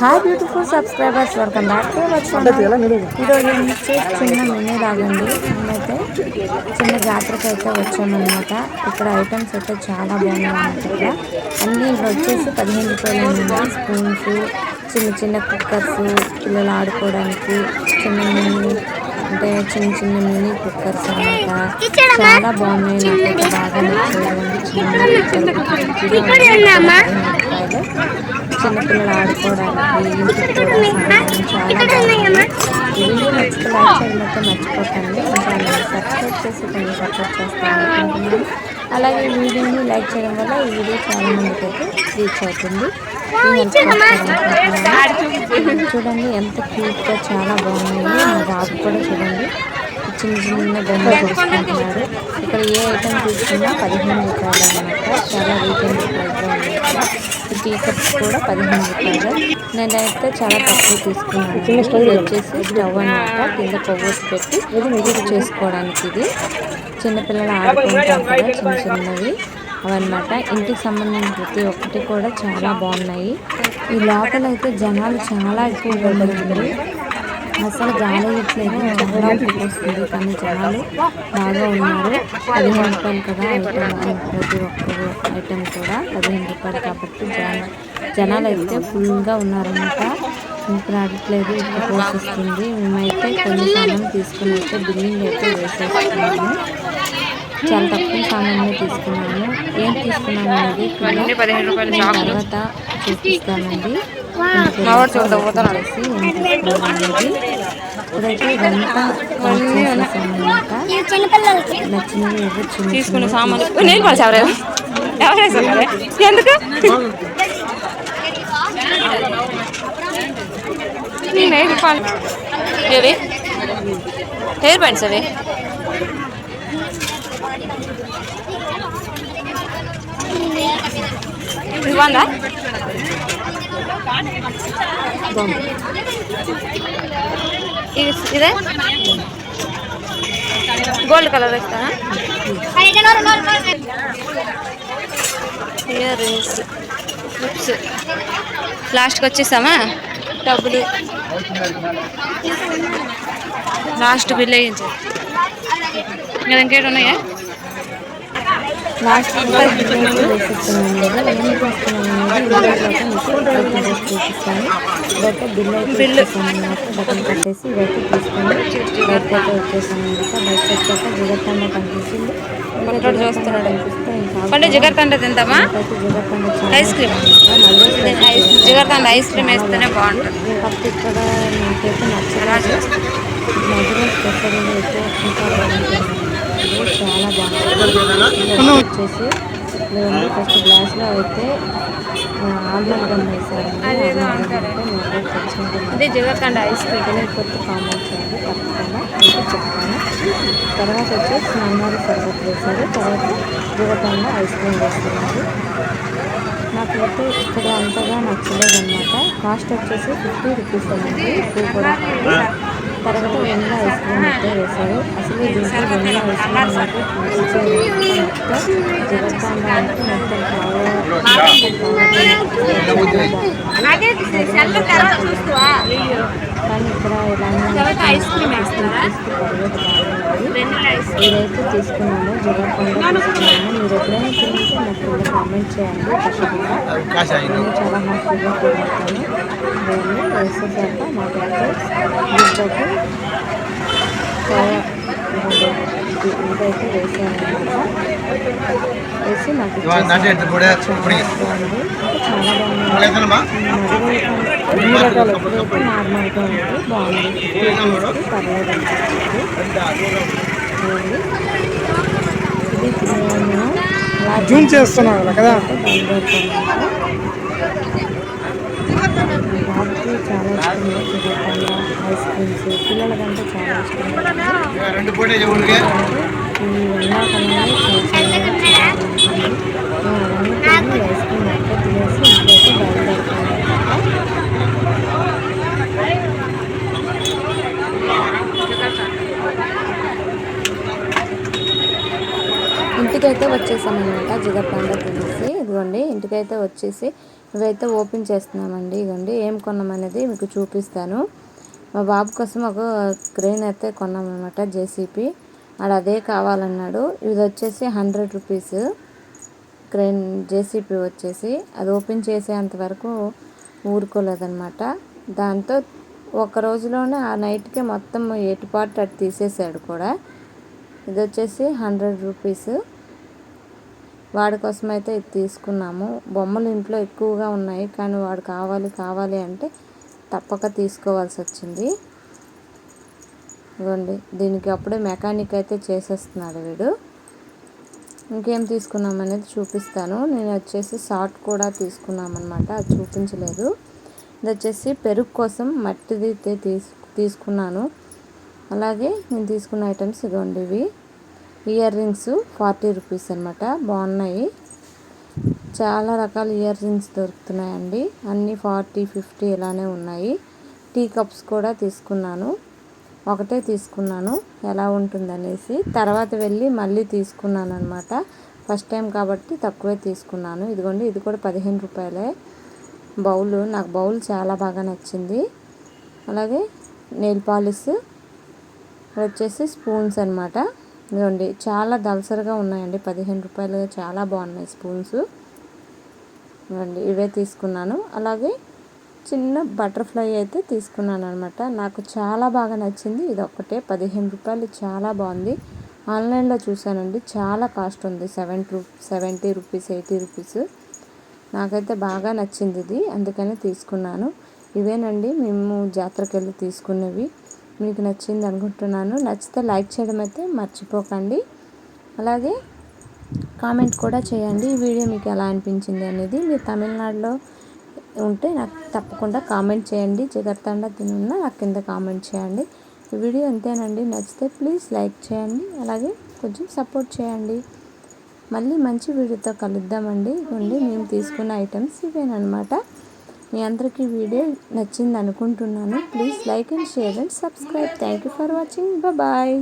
Hi beautiful subscribers welcome back to our channel ఈరోజు నుంచి చిన్న మినీ లాగండి మేమైతే చిన్న జాతరకి అయితే వచ్చామన్నమాట ఇక్కడ ఐటమ్స్ అయితే చాలా బాగున్నాయి ఇక్కడ. అన్నీ ఇవి వచ్చేసి పదిహేను రూపాయలు ఉన్నాయి. స్పూన్స్ చిన్న చిన్న కుక్కర్స్ పిల్లలు ఆడుకోవడానికి చిన్న మినీ అంటే చిన్న చిన్న మినీ కుక్కర్స్ అన్నమాట. చాలా బాగున్నాయి. నాకైతే బాగా నచ్చాయి. చిన్నపిల్లలు ఆడుకోవడానికి ఇంటికి కూడా చాలా బాగుంది వీడియో నచ్చితే లైక్ చేయడం అయితే మర్చిపోకండి. ఇంకా సబ్స్క్రైబ్ చేసి కొంచెం సపోర్ట్ చేస్తాను అనుకుంటున్నాను అలాగే ఈ వీడియోని లైక్ చేయడం వల్ల ఈ వీడియో చాలా మందికి అయితే రీచ్ అవుతుంది. చూడండి. ఎంత క్యూట్గా చాలా బాగున్నాయి. మా బాబు కూడా చూడండి. చిన్న చిన్న బొమ్మలు తీసుకుంటున్నారు ఇక్కడ ఏ ఐటమ్ తీసుకున్నా పదిహేను రూపాయలు అనమాట చాలా రీజనబుల్ ప్రైస్లో ఉంది ఇక్కడ ఈ టీ కప్స్ కూడా పదిహేను రూపాయలు. నేనైతే చాలా తక్కువ తీసుకున్నాను. ఇది వచ్చేసి స్టవ్ అనమాట కింద కొవ్వొత్తి పెట్టి ఇది చేసుకోవడానికి ఇది. చిన్నపిల్లలు ఆడుకుంటారు కదా చిన్న చిన్నవి. అవన్నమాట. ఇంటికి సంబంధించిన ప్రతి ఒక్కటి కూడా చాలా బాగున్నాయి. ఈ లోపల అయితే జనాలు చాలా ఎక్కువగా ఉన్నారు. అసలు గాలి ఇట్లేదు చాలా కానీ జనాలు బాగా ఉన్నారు. పదిహేను రూపాయలు కదా ఐటమ్ ప్రతి ఒక్క ఐటమ్ కూడా పదిహేను రూపాయలు కాబట్టి జన జనాలు అయితే ఫుల్గా ఉన్నారన్నమాట ఇప్పుడు అడట్లేదు ఇప్పుడు పోషిస్తుంది మేమైతే కొన్ని సామాన్ తీసుకుని అయితే బిల్లింగ్ అయితే వేసేస్తున్నాము. చాలా తక్కువ సామాన్లు తీసుకున్నాము. ఏం తీసుకున్నాము అనేది తర్వాత చూపిస్తానండి. మావాడు చూద్దాం, పోతున్నాడు. తీసుకున్న చిన్నవి సామాన్లు నేను పలిచి ఎవరు ఎవరు వేసుకున్నారు ఎందుకు? ఐదు రూపాయలు ఏవి హెయిర్ బ్యాండ్స్ అవి? ఇది ఇది ఇదే? గోల్డ్ కలర్ వేస్తారా ఇయర్ రింగ్స్ లాస్ట్కి వచ్చేసామా? డబ్బులు. లాస్ట్ బిల్ వేయించారు ఇంకా ఇంకేటి ఉన్నాయా లాస్ట్ బిల్లు కట్టేసి ఇదైతే తీసుకొని బయటకు అయితే వచ్చేసాను అనమాట బయటకు వచ్చాక జిగత్తండ పక్కన జిగత్తండ చూస్తున్నాడు. తింటామా నాకైతే జిగత్తండ ఐస్ క్రీమ్. ఇది ice jigarthanda ice cream వేస్తేనే బాగుంటుంది కాకపోతే ఇక్కడ నాకైతే చూస్తా మధుర స్పెషల్ అయితే ఇంకా బాగుంటుంది చాలా బాగుంటుంది ఇది వచ్చేసి ఇదిగోండి ఫస్ట్ గ్లాస్లో అయితే ఆల్మండ్ గమ్ వేసారండి. Ice cream. కామెంట్ చేయండి తప్పకుండా చెప్తాను. తర్వాత వచ్చేసి నన్నారి సర్బత్ వేశారు తర్వాత దిగకుండా ఐస్ క్రీమ్ వేస్తున్నారు. నాకైతే ఇక్కడ అంతగా నచ్చలేదన్నమాట. కాస్ట్ వచ్చేసి ఫిఫ్టీ రూపీస్ అండి. టూ కూడా. తర్వాత వెనిలా ఐస్ క్రీమ్ అయితే వేశారు. అసలు దీంట్లో వెనిలా ఐస్ క్రీమ్ మొత్తం కానీ ఇక్కడ ఇలానే ఐస్ క్రీమ్ వేస్తారా? ఏదైతే తీసుకున్నామో. జగత్తంగా తీసుకున్నామో మీరు ఎప్పుడైనా తింటే నాకు కామెంట్ చేయండి నేను చాలా హ్యాపీగా ఫీల్ అవుతాను దాన్ని వేసేసాక నాకైతే దీంట్లోకి ఇదైతే వేసాను అనమాట వేసి నాకు బాగుంది చాలా బాగుంది లేదమ్మా ఎప్పుడైతే నార్మల్గా ఉంది బాగుంది పర్లేదు అనిపించింది చూడండి. ఇది నేను అలా జూమ్ చేస్తున్నారు కదా. చాలా ఐస్ క్రీమ్స్ పిల్లలకంటే చాలా ఇష్టం ఈ ఎండాకాలంలో చాలా ఐస్ క్రీమ్ అయితే తినేసి ఇంటికైతే వచ్చేసామన్నమాట జిగర్పండ తినేసి. ఇదిగోండి ఇంటికైతే వచ్చేసి ఇవైతే ఓపెన్ చేస్తున్నామండి. ఇదిగోండి ఏం కొన్నామనేది మీకు చూపిస్తాను. మా బాబు కోసం ఒక క్రెయిన్ అయితే కొన్నామన్నమాట జేసీపీ ఆడు అదే కావాలన్నాడు. ఇది వచ్చేసి హండ్రెడ్ రూపీస్ క్రెయిన్ జేసీపీ వచ్చేసి. అది ఓపెన్ చేసేంత వరకు ఊరుకోలేదన్నమాట. దాంతో ఒక రోజులోనే ఆ నైట్కే మొత్తం ఎటు పాటు అటు తీసేసాడు కూడా. ఇది వచ్చేసి హండ్రెడ్ రూపీస్. వాడి కోసం అయితే ఇది తీసుకున్నాము. బొమ్మలు ఇంట్లో ఎక్కువగా ఉన్నాయి కానీ వాడు కావాలి కావాలి అంటే తప్పక తీసుకోవాల్సి వచ్చింది. ఇవ్వండి దీనికి అప్పుడే మెకానిక్ అయితే చేసేస్తున్నాడు వీడు. ఇంకేం తీసుకున్నాం అనేది చూపిస్తాను. నేను వచ్చేసి షార్ట్ కూడా తీసుకున్నామన్నమాట అది చూపించలేదు. ఇది వచ్చేసి పెరుగు కోసం మట్టిది అయితే తీసు తీసుకున్నాను. అలాగే నేను తీసుకున్న ఐటమ్స్ ఇదిగోండి ఇవి. ఇయర్ రింగ్స్ ఫార్టీ రూపీస్ అనమాట బాగున్నాయి. చాలా రకాల ఇయర్ రింగ్స్ దొరుకుతున్నాయండి. అన్నీ ఫార్టీ ఫిఫ్టీ ఇలానే ఉన్నాయి. టీ కప్స్ కూడా తీసుకున్నాను. ఒకటే తీసుకున్నాను. ఎలా ఉంటుందనేసి. తర్వాత వెళ్ళి మళ్ళీ తీసుకున్నాను అనమాట ఫస్ట్ టైం కాబట్టి తక్కువే తీసుకున్నాను. ఇదిగోండి ఇది కూడా పదిహేను రూపాయలే. బౌల్ నాకు బౌల్ చాలా బాగా నచ్చింది. అలాగే నెయిల్ పాలిష్ వచ్చేసి స్పూన్స్ అనమాట ఇదిగోండి చాలా దలసరిగా ఉన్నాయండి. పదిహేను రూపాయలు చాలా బాగున్నాయి స్పూన్స్. ఇవ్వండి ఇవే తీసుకున్నాను. అలాగే చిన్న బటర్ఫ్లై అయితే తీసుకున్నాను అనమాట నాకు చాలా బాగా నచ్చింది. ఇది ఒక్కటే. పదిహేను రూపాయలు చాలా బాగుంది. ఆన్లైన్లో చూశానండి. చాలా కాస్ట్ ఉంది. సెవెన్ రూ సెవెంటీ రూపీస్ ఎయిటీ రూపీస్. నాకైతే బాగా నచ్చింది ఇది. అందుకని తీసుకున్నాను. ఇవేనండి మేము జాతరకి వెళ్ళి తీసుకున్నవి మీకు నచ్చింది అనుకుంటున్నాను. నచ్చితే లైక్ చేయడం అయితే మర్చిపోకండి. అలాగే కామెంట్ కూడా చేయండి. ఈ వీడియో మీకు ఎలా అనిపించింది అనేది మీరు తమిళనాడులో ఉంటే నాకు తప్పకుండా కామెంట్ చేయండి. జగత్తండ తినున్న నాకు కింద కామెంట్ చేయండి. ఈ వీడియో అంతేనండి. నచ్చితే ప్లీజ్ లైక్ చేయండి. అలాగే కొంచెం సపోర్ట్ చేయండి. మళ్ళీ మంచి వీడియోతో కలుద్దామండి. ఉండి మేము తీసుకున్న ఐటమ్స్ ఇవేనమాట మీ అందరికీ వీడియో నచ్చింది అనుకుంటున్నాను please like and share and subscribe. Thank you for watching. Bye.